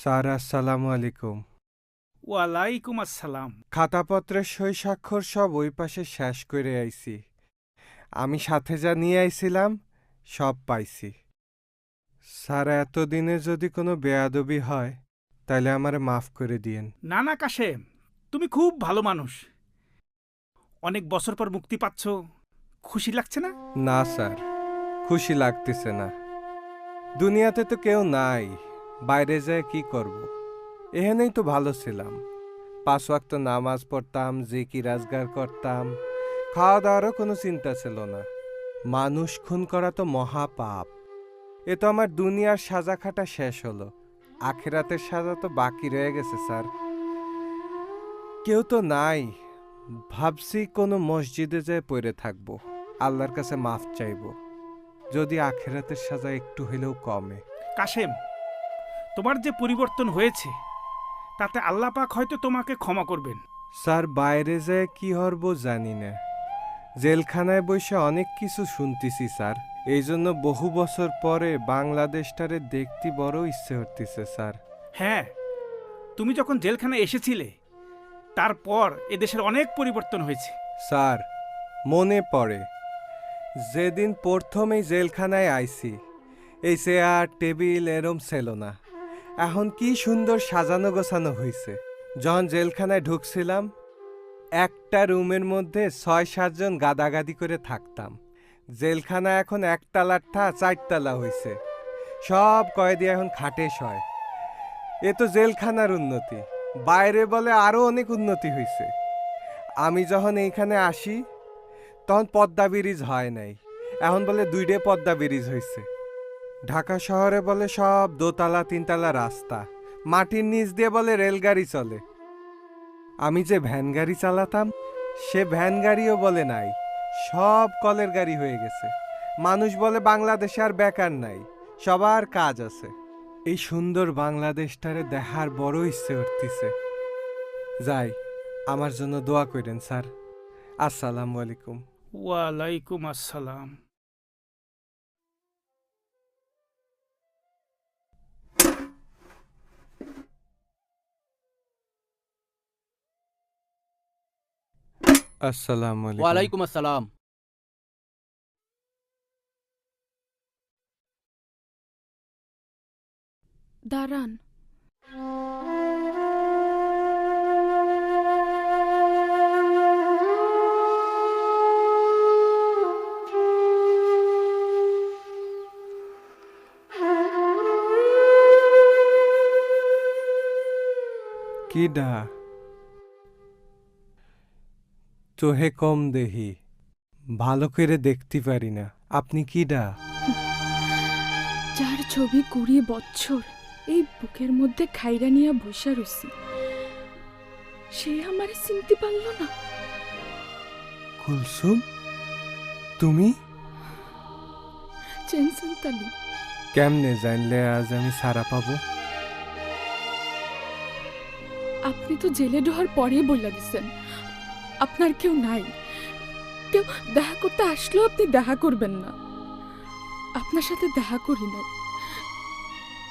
Sir আসসালামু আলাইকুম। ওয়ালাইকুম আসসালাম। খাতাপত্রের সই স্বাক্ষর সব ওই পাশে শেষ করে আইছি। আমি সাথে যা নিয়ে আইছিলাম সব পাইছি। স্যার এতদিনে যদি কোনো বেয়াদবি হয় তাহলে আমারে মাফ করে দিয়েন। না না কাশেম তুমি খুব ভালো মানুষ। অনেক বছর পর মুক্তি পাচ্ছ খুশি লাগছে না? না স্যার খুশি লাগতেছে না। দুনিয়াতে তো কেউ নাই। বাইরে যায় কি করব? এখানেই তো ভালো ছিলাম। পাঁচ ওয়াক্ত নামাজ পড়তাম যে কি রাজগার করতাম। খাওয়া দাওয়ারও কোনো চিন্তা ছিল না। মানুষ খুন করা তো মহাপাপ। এ তো আমার দুনিয়ার সাজা খাটা শেষ হলো। আখেরাতের সাজা তো বাকি রয়ে গেছে, স্যার। কেউ তো নাই। ভাবছি কোনো মসজিদে যেয়ে পড়ে থাকব। আল্লাহর কাছে মাফ চাইব। যদি আখেরাতের সাজা একটু হলেও কমে। কাশেম তোমার যে পরিবর্তন হয়েছে তাতে আল্লাহ পাক হয়তো তোমাকে ক্ষমা করবেন। স্যার বাইরে যায় কি হরব জানি না। জেলখানায় বসে অনেক কিছু শুনতেছি স্যার। এই জন্য বহু বছর পরে বাংলাদেশটারে দেখতে বড় ইচ্ছে হতেছে স্যার। হ্যাঁ তুমি যখন জেলখানায় এসেছিলে তারপর এদেশের অনেক পরিবর্তন হয়েছে। স্যার মনে পড়ে যেদিন প্রথমেই জেলখানায় আইছি এই চেয়ার টেবিল এরম ছিল না। এখন কি সুন্দর সাজানো গোছানো হয়েছে যখন জেলখানায় ঢুকছিলাম, একটা রুমের মধ্যে ছয় সাতজন গাদাগাদি করে থাকতাম। জেলখানা এখন একতলার থা, চারতলা হয়েছে সব কয়েদি এখন খাটে সয় এ তো জেলখানার উন্নতি। বাইরে বলে আরও অনেক উন্নতি হয়েছে আমি যখন এইখানে আসি, তখন পদ্মা ব্রিজ হয় নাই। এখন বলে দুইটে পদ্মা ব্রিজ হয়েছে ঢাকা শহরে বলে সব দোতলা, তিনতলা রাস্তা। মাটির নিচ দিয়ে বলে রেলগাড়ি চলে। আমি যে ভ্যান গাড়ি চালাতাম, সে ভ্যান গাড়িও বলে নাই। সব কলের গাড়ি হয়ে গেছে। মানুষ বলে বাংলাদেশে আর বেকার নাই। সবার কাজ আছে। এই সুন্দর বাংলাদেশটারে দেখার বড় ইচ্ছে উঠতিছে। যাই, আমার জন্য দোয়া করেন স্যার। আসসালামু আলাইকুম। ওয়ালাইকুম আসসালাম। আসসালামু আলাইকুম ওয়ালাইকুম আসসালাম দাঁড়ান কিডা চোহে কম দেহি ভালো করে দেখতে পারি না। আপনি কিডা যার ছবি কুড়ি বছর এই বুকের মধ্যে খাইরা নিয়া বৈশা রসি সে আমারে চিনতে পারল না। কুলসুম তুমি? চেনসেন তালি। কেমনে জানলে আজ আমি সারা পাবো? আপনি তো জেলে ঢোয়ার পরেই বললা দিছেন। আপনার কেউ নাই। কেউ দেখা করতে আসলেও আপনি দেখা করবেন না। আপনার সাথে দেখা করি নাই।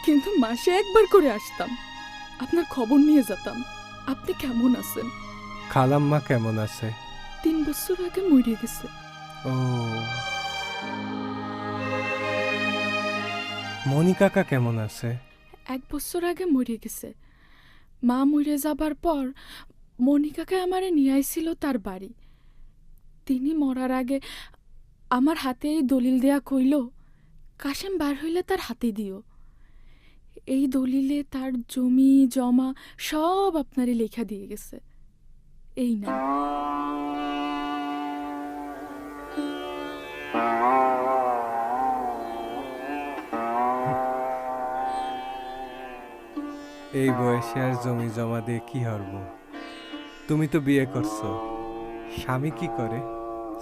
কিন্তু মাসে একবার করে আসতাম। আপনার খবর নিয়ে যেতাম। আপনি কেমন আছেন? খালাম্মা কেমন আছে? তিন বছর আগে মরে গেছে। ও। মনি কাকা কেমন আছে? এক বছর আগে মরে গেছে। মা মরে যাবার পর মনিকাকে আমারে নিয়ে আইছিল তার বাড়ি। তিনি মরার আগে আমার হাতে এই দলিল দেয়া কইল, কাশেম, বার হইলে তার হাতে দিও। এই দলিলে তার জমি, জমা সব আপনারে লেখা দিয়ে গেছে। এই না। এই বয়সে আর জমি, জমা দিয়ে কি হরব? তুমি তো বিয়ে করছ। স্বামী কি করে?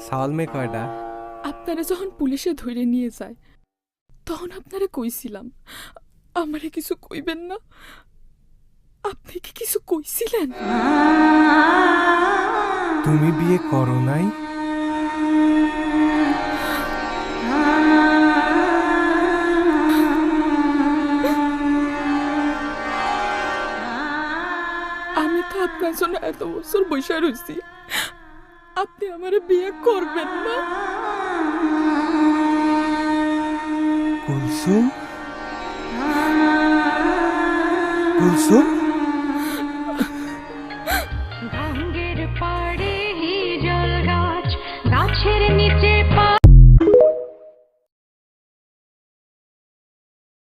সালমে কয়টা আপনারা যখন পুলিশে ধরে নিয়ে যায় তখন আপনারা কইছিলাম আমারে কিছু কইবেন না। আপনি কি কিছু কইছিলেন? তুমি বিয়ে করো নাই? এত বছর বৈশা রয়েছি আপনি আমার বিয়ে করবেন না। কুলসুম? কুলসুম?